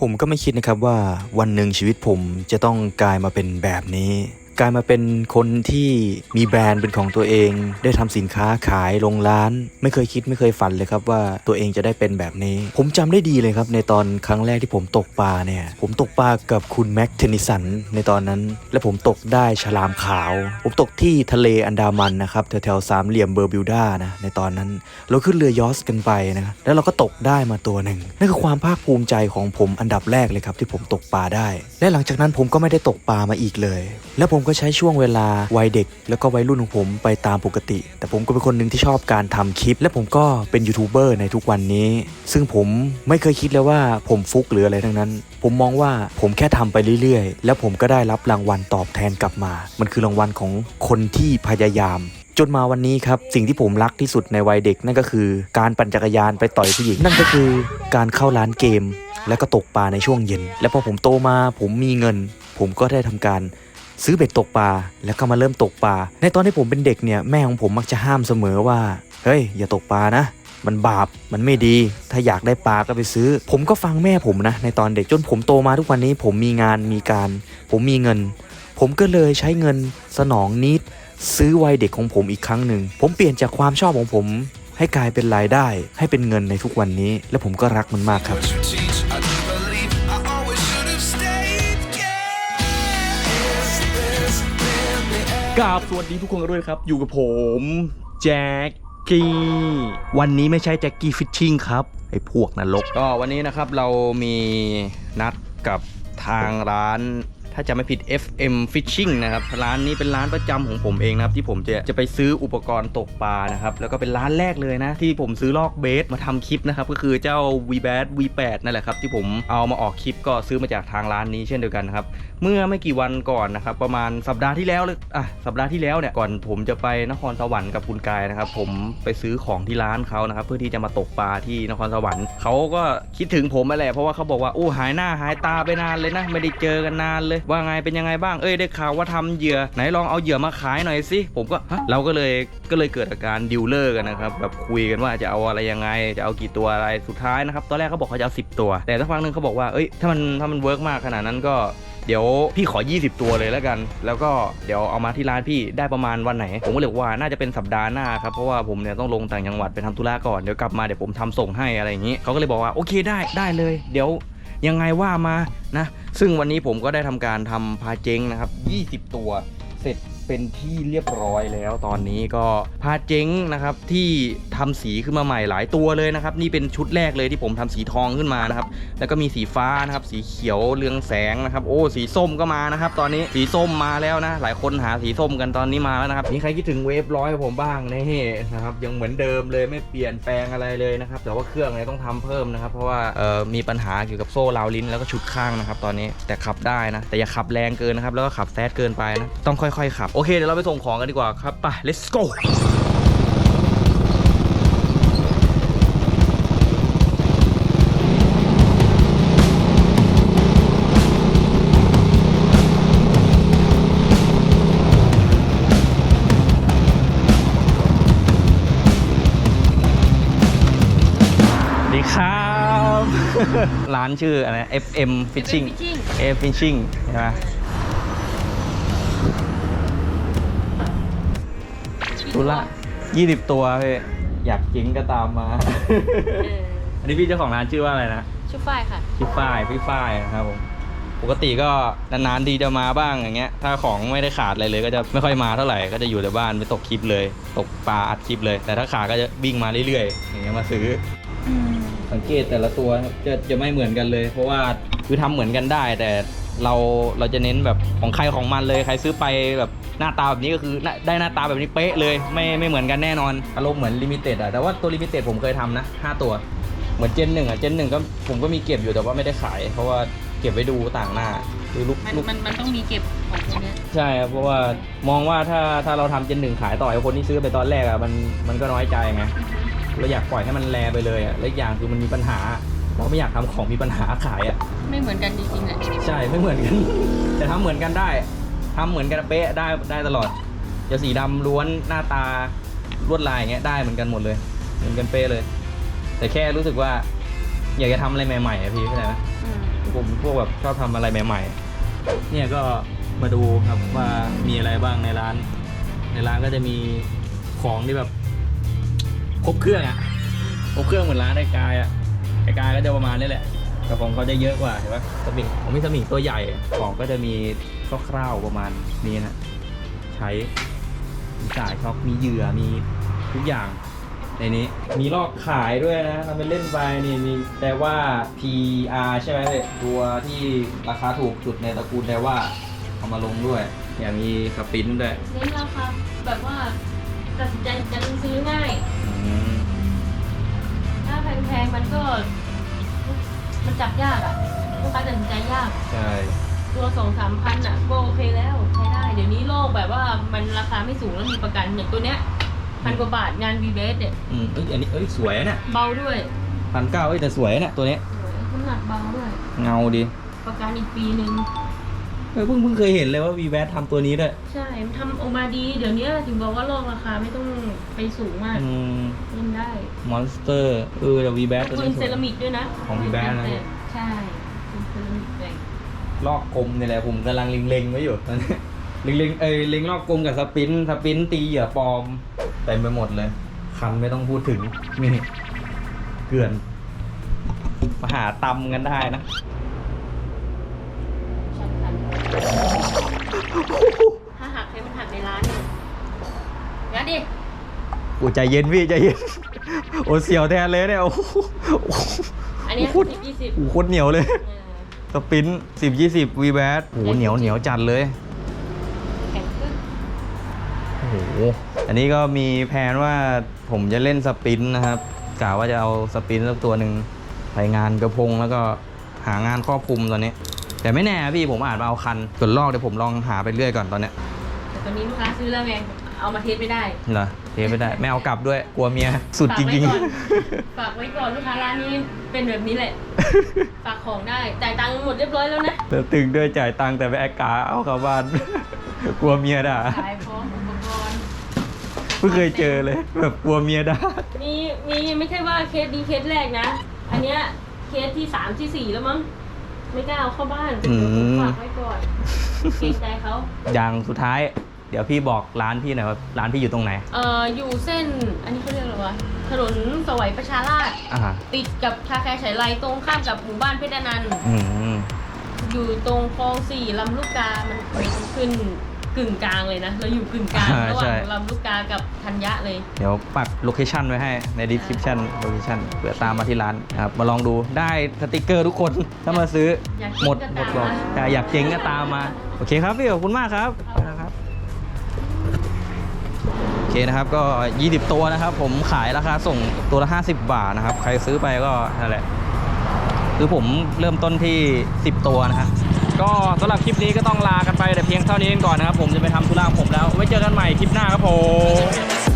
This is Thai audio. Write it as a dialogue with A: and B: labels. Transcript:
A: ผมก็ไม่คิดนะครับว่าวันหนึ่งชีวิตผมจะต้องกลายมาเป็นแบบนี้ กลายมาเป็นคนที่มีแบรนด์เป็นของตัวเอง ได้ทำสินค้าขายลงร้าน ไม่เคยคิดไม่เคยฝันเลยครับว่าตัวเองจะได้เป็นแบบนี้ ผมจำได้ดีเลยครับในตอนครั้งแรกที่ผมตกปลาเนี่ย ผมตกปลากับคุณแม็กเทนนิสันในตอนนั้น และผมตกได้ฉลามขาว ผมตกที่ทะเลอันดามันนะครับแถวๆสามเหลี่ยมเบอร์บิวดานะในตอนนั้น เราขึ้นเรือยอสกันไปนะครับแล้วเราก็ตกได้มาตัวหนึ่งนั่นคือความภาคภูมิใจของผมอันดับแรกเลยครับที่ผมตกปลาได้ และหลังจากนั้นผมก็ไม่ได้ตกปลามาอีกเลย และผมก็ใช้ช่วงเวลาวัยเด็ก แล้วก็วัยรุ่นของผมไปตามปกติ แต่ผมก็เป็นคนหนึ่งที่ชอบการทำคลิป และผมก็เป็นยูทูบเบอร์ในทุกวันนี้ ซึ่งผมไม่เคยคิดเลยว่าผมฟุกหรืออะไรทั้งนั้น ผมมองว่าผมแค่ทำไปเรื่อยๆ แล้วผมก็ได้รับรางวัลตอบแทนกลับมา มันคือรางวัลของคนที่พยายามจนมาวันนี้ครับ สิ่งที่ผมรักที่สุดในวัยเด็กนั่นก็คือ การปั่นจักรยานไปต่อยผู้หญิง นั่นก็คือการเข้าร้านเกม แล้วก็ตกปลาในช่วงเย็น และพอผมโตมาผมมีเงิน ผมก็ได้ทำการ ซื้อเบ็ดตกปลาแล้วก็มาเริ่มตกปลาในตอนที่ผมเป็นเด็กเนี่ยแม่ของผมมักจะห้ามเสมอว่าเฮ้ยอย่าตกปลานะมันบาป มันไม่ดี ถ้าอยากได้ปลาก็ไปซื้อ ผมก็ฟังแม่ผมนะ ในตอนเด็กจนผมโตมาทุกวันนี้ ผมมีงานมีการ ผมมีเงิน ผมก็เลยใช้เงินสนองนิดซื้อวัยเด็กของผมอีกครั้งหนึ่ง ผมเปลี่ยนจากความชอบของผม ให้กลายเป็นรายได้ ให้เป็นเงินในทุกวันนี้ และผมก็รักมันมากครับ
B: กราบสวัสดีทุกคนกันด้วยนะครับ อยู่กับผม แจ็คกี้ วันนี้ไม่ใช่แจ็คกี้ฟิชชิ่งครับ ไอ้พวกนรก ก็วันนี้นะครับเรามีนัดกับทางร้าน ถ้าจะไม่ผิด FM Fishing นะครับร้านนี้เป็นร้านประจำของผมเองนะครับที่ผมจะจะไปซื้ออุปกรณ์ตกปลานะครับแล้วก็เป็นร้านแรกเลยนะ ที่ผมซื้อลอกเบสมาทำคลิปนะครับก็คือเจ้า v b a t V8 นั่นแหละครับที่ผมเอามาออกคลิปก็ซื้อมาจากทางร้านนี้เช่นเดียวกันนะครับเมื่อไม่กี่วันก่อนนะครับประมาณสัปดาห์ที่แล้วเลยอะสัปดาห์ที่แล้วเนี่ยก่อนผมจะไปนครสวรรค์กับคุณกายนะครับผมไปซื้อของที่ร้านเขานะครับเพื่อที่จะมาตกปลาที่นครสวรรค์เขาก็คิดถึงผมมาแหละเพราะว่าเขาบอกว่าโอ้หายหน้าหายตาไปนานเลยนะ ไม่ได้เจอกันนานเลยว่าไงเป็นยังไงบ้างเอ้ยได้ข่าวว่าทำเหยื่อไหนลองเอาเหยื่อมาขายหน่อยสิผมก็เราก็เลยก็เลยเกิดอาการดิวเลอร์กันนะครับแบบคุยกันว่าจะเอาอะไรยังไง จะเอากี่ตัวอะไรสุดท้ายนะครับตอนแรกเขาบอกเขาจะเอา10ตัว แต่สักพักหนึ่งเขาบอกว่าเอ้ยถ้ามันถ้ามันเวิร์กมากขนาดนั้นก็เดี๋ยวพี่ขอ 20 ตัวเลยแล้วกัน แล้วก็เดี๋ยวเอามาที่ร้านพี่ได้ประมาณวันไหน ผมก็เลยบอว่าน่าจะเป็นสัปดาห์หน้าครับ เพราะว่าผมเนี่ยต้องลงต่างจังหวัดไปทำธุระก่อน เดี๋ยวกลับมาเดี๋ยวผมทำส่งให้อะไรอย่างนี้ เขาก็เลยบอกว่าโอเคได้ได้เลย เดี๋ยว ยังไงว่ามานะ ซึ่งวันนี้ผมก็ได้ทำการทำพาเจงนะครับ 20 ตัวเสร็จ เป็นที่เรียบร้อยแล้วตอนนี้ก็พาเจ๊งนะครับที่ทำสีขึ้นมาใหม่หลายตัวเลยนะครับ นี่เป็นชุดแรกเลยที่ผมทำสีทองขึ้นมานะครับ แล้วก็มีสีฟ้านะครับ สีเขียวเรืองแสงนะครับ โอ้สีส้มก็มานะครับ ตอนนี้สีส้มมาแล้วนะ หลายคนหาสีส้มกันตอนนี้มาแล้วนะครับมีใครคิดถึงเวฟร้อยผมบ้างนี่นะครับยังเหมือนเดิมเลยไม่เปลี่ยนแปลงอะไรเลยนะครับ แต่ว่าเครื่องเนี่ยต้องทำเพิ่มนะครับ เพราะว่าเอ่อมีปัญหาเกี่ยวกับโซ่ราวลิ้นแล้วก็ชุดข้างนะครับ ตอนนี้แต่ขับได้นะแต่อย่าขับแรงเกินนะครับแล้วก็ขับแซดเกินไปนะต้องค่อยๆขับโอเคเดี๋ยวเราไปส่งของกันดีกว่าครับ ไป let's go สวัสดีครับ ร้านชื่ออะไร FM Fishing FM Fishing ใช่ไหม ตุละ20ตัวพี่อยากจิงก็ตามมา
C: เออ
B: อันนี้พี่เจ้าของร้านชื่อว่าอะไรนะ
C: ชื่อฝ้ายค่ะ
B: พี่ฝ้ายพี่ฝ้ายนะครับผมปกติก็นานๆดีจะมาบ้างอย่างเงี้ย ถ้าของไม่ได้ขาดอะไรเลย ก็จะไม่ค่อยมาเท่าไหร่ก็จะอยู่แต่บ้านไปตกคลิปเลย ตกปลาอัดคลิปเลย แต่ถ้าขาดก็จะวิ่งมาเรื่อยๆอย่างเงี้ยมาซื้อ สังเกตแต่ละตัวครับจะจะไม่เหมือนกันเลย เพราะว่าคือทำเหมือนกันได้แต่ เราเราจะเน้นแบบของใครของมันเลยใครซื้อไปแบบหน้าตาแบบนี้ก็คือหน้าได้หน้าตาแบบนี้เป๊ะเลยไม่ไม่เหมือนกันแน่นอนอารมณ์เหมือนลิมิเต็ดอะแต่ว่าตัวลิมิเต็ดผมเคยทำนะห้าตัว เหมือนเจนหนึ่งอะเจนหนึ่งก็ผมก็มีเก็บอยู่แต่ว่าไม่ได้ขาย เพราะว่าเก็บไว้ดูต่างหน้าคือลูก
C: มัน
B: ลูก
C: มันมันต้องมีเก็บของพวกเนี้ย
B: ใช่ครับเพราะว่ามองว่าถ้าถ้าเราทำเจนหนึ่งขายต่อให้คนที่ซื้อไปตอนแรกอะมันมันก็น้อยใจไงเราอยากปล่อยให้มันแลไปเลยอะและอีกอย่างคือมันมีปัญหา เราไม่อยากทำของมีปัญหาขายอะ
C: ไม่เหมือนกันจริงๆอะ
B: ใช่ไม่เหมือนกัน แต่ทำเหมือนกันได้ทำเหมือนกันเป๊ะได้ได้ตลอดจะสีดำล้วนหน้าตาลวดลายอย่างเงี้ยได้เหมือนกันหมดเลย เหมือนกันเป๊ะเลย แต่แค่รู้สึกว่า อยากจะทำอะไรใหม่ๆอะพี่เข้าใจไหม
C: อืม
B: อผมพวกแบบชอบทำอะไรใหม่ๆ เนี่ยก็มาดูครับว่ามีอะไรบ้างในร้าน ในร้านก็จะมีของที่แบบ ครบเครื่องอะครบเครื่องเหมือนร้านไอ้กายอะ ไอ้กายก็จะประมาณนี้แหละ แต่ของเขาจะเยอะกว่าเห็นปะสมิงผมมีสมิงตัวใหญ่ ของก็จะมีคร่าวๆประมาณนี้นะ ใช้มีสายช็อค มีเหยื่อ มีทุกอย่าง ในนี้ มีลอกขายด้วยนะทำเป็นเล่นไปนี่มีแต่ว่า PR ใช่ไหมพี่ตัวที่ราคาถูกสุดในตระกูลแต่ว่าเอามาลงด้วย อย่างมีสปรินท์ด้วย
C: เน้นราคาแบบว่าตัดสินใจจะซื้อง่าย
B: อืม
C: ถ้า แพงๆมันก็ มันจับยากอะลูกค้าตัดสินใจยาก
B: ใช่
C: ตัวสองสามพันอะก็โอเคแล้วใช้ได้ เดี๋ยวนี้โลกแบบว่ามันราคาไม่สูงแล้วมีประกันอย่างตัวเนี้ยพันกว่าบาทงานวีเบสเนี่ย
B: อืมเอ้ยอันนี้เอ้ยสวยอะเนี่ย
C: เบาด้วย
B: พันเก้าเอ้ยแต่สวยอะเนี่ยตัวเนี้ย
C: สวยน้ำหนักเบาด้วย
B: เงาดี
C: ประกันอีกปีหนึ่ง
B: เออเพิ่งเพิ่งเคยเห็นเลยว่าวีแวททำตัวนี้ด้วย
C: ใช่มันทำออกมาดี เดี๋ยวนี้ถึงบอกว่าโลกราคาไม่ต้องไปสูงมาก
B: อืม
C: เล่นได้
B: มอนสเตอร์เออแต่วีแวทตัว
C: ปื
B: นี้
C: น
B: ส
C: เซ
B: วย
C: รามิกด้วยนะ
B: ของ V-Band นะ
C: ใช่ปืนเซรามิกแรง
B: ลอกกลมเนี่ยแหละผมกำลังเล็งๆไว้อยู่ตอนนี้เล็งๆเอ้ยเล็งลอกกลมกับสปรินท์สปรินท์ตีเหยื่อปลอมเต็มไปหมดเลย คันไม่ต้องพูดถึงนี่เกลื่อนมาหาตำกันได้นะ
C: ชันคัน ถ้าหักให้มันหักในร้านเนี่ยงั้นดิ
B: โอ้ใจเย็นพี่ใจเย็น โอ้เสียวแทนเลยเนี่ยโอ้โห
C: อันเนี้ย
B: โอ้โห
C: สิบยี่สิบ
B: โอ้โหโคตรเหนียวเลยสปรินสิบยี่สิบวีแบทโอ้โหเหนียวเหนียวจัดเลย
C: แข็งขึ้น
B: โอ้โหอันนี้ก็มีแผนว่าผมจะเล่นสปรินต์นะครับกะว่าจะเอาสปรินต์สักตัวหนึ่งไปงานกระพงแล้วก็หางานครอบคลุมตอนนี้ แต่ไม่แน่พี่ผมอาจมาเอาคันส่วนลอกเดี๋ยวผมลองหาไปเรื่อยก่อนตอนเนี้ย
C: แต่ตอนนี้ลูกค้าซื้อแล้วไงเอามาเทสไม่ได้
B: เหรอเทไม่ได้ไม่เอากลับด้วยกลัวเมียสุดจริง
C: ฝากไว้ก่อนฝากไว้ก่อนลูกค้าร้านนี้เป็นแบบนี้แหละฝากของได้จ่ายตังค์หมดเรียบร้อยแล้วนะ
B: ๆแต่ตึงด้วยจ่ายตังค์แต่ไปแอคกาเอาเข้าบ้านกลัวเมียด่า
C: ขายพร้อมอุปกรณ์
B: เพิ่งเคยเจอเลยแบบกลัวเมียด่า
C: มีมีไม่ใช่ว่าเคสดีเคสแรกนะ อันเนี้ยเคสที่สามที่สี่แล้วมั้ง ไม่กล้าเอาเข้าบ้าน
B: อืม
C: ฝากไว้ก่อนเกรงใจเขา
B: อย่างสุดท้าย เดี๋ยวพี่บอกร้านพี่หน่อยว่าร้านพี่อยู่ตรงไหน
C: เอ่ออยู่เส้น อันนี้เขาเรียกอะไรวะถนนสวัยประชาราษฎร์
B: อ่า
C: ติดกับชาแคร์ไฉไลตรงข้ามกับหมู่บ้านเพชรอนันต์
B: อืม
C: อยู่ตรงคลองสี่ลำลูกกา มันขึ้น กึ่งกลางเลยนะ เราอยู่กึ่งกลาง
B: อ่า
C: ระห
B: ใช่
C: ว่างลำลูกกากับธัญญะเลย
B: เดี๋ยวปักโลเคชันไว้ให้ใน description โลเคชันเผื่อตามมาที่ร้านนะครับมาลองดูได้สติกเกอร์ทุกคน ถ้ามาซื้อ
C: อยากเจ๊ง
B: หมด
C: ก็
B: หมด
C: ตาม
B: ก่อน
C: มา
B: ใช่อยากเจ๊งก็ตามมา โอเคครับพี่ขอบคุณมากครับนะครับ โอเคนะครับก็ 20 ตัวนะครับ ผมขายราคาส่งตัวละ 50 บาทนะครับ ใครซื้อไปก็นั่นแหละ คือผมเริ่มต้นที่ 10 ตัวนะฮะ ก็สำหรับคลิปนี้ก็ต้องลากันไปแต่เพียงเท่านี้ก่อนนะครับ ผมจะไปทำธุระของผมแล้ว ไว้เจอกันใหม่คลิปหน้าครับผม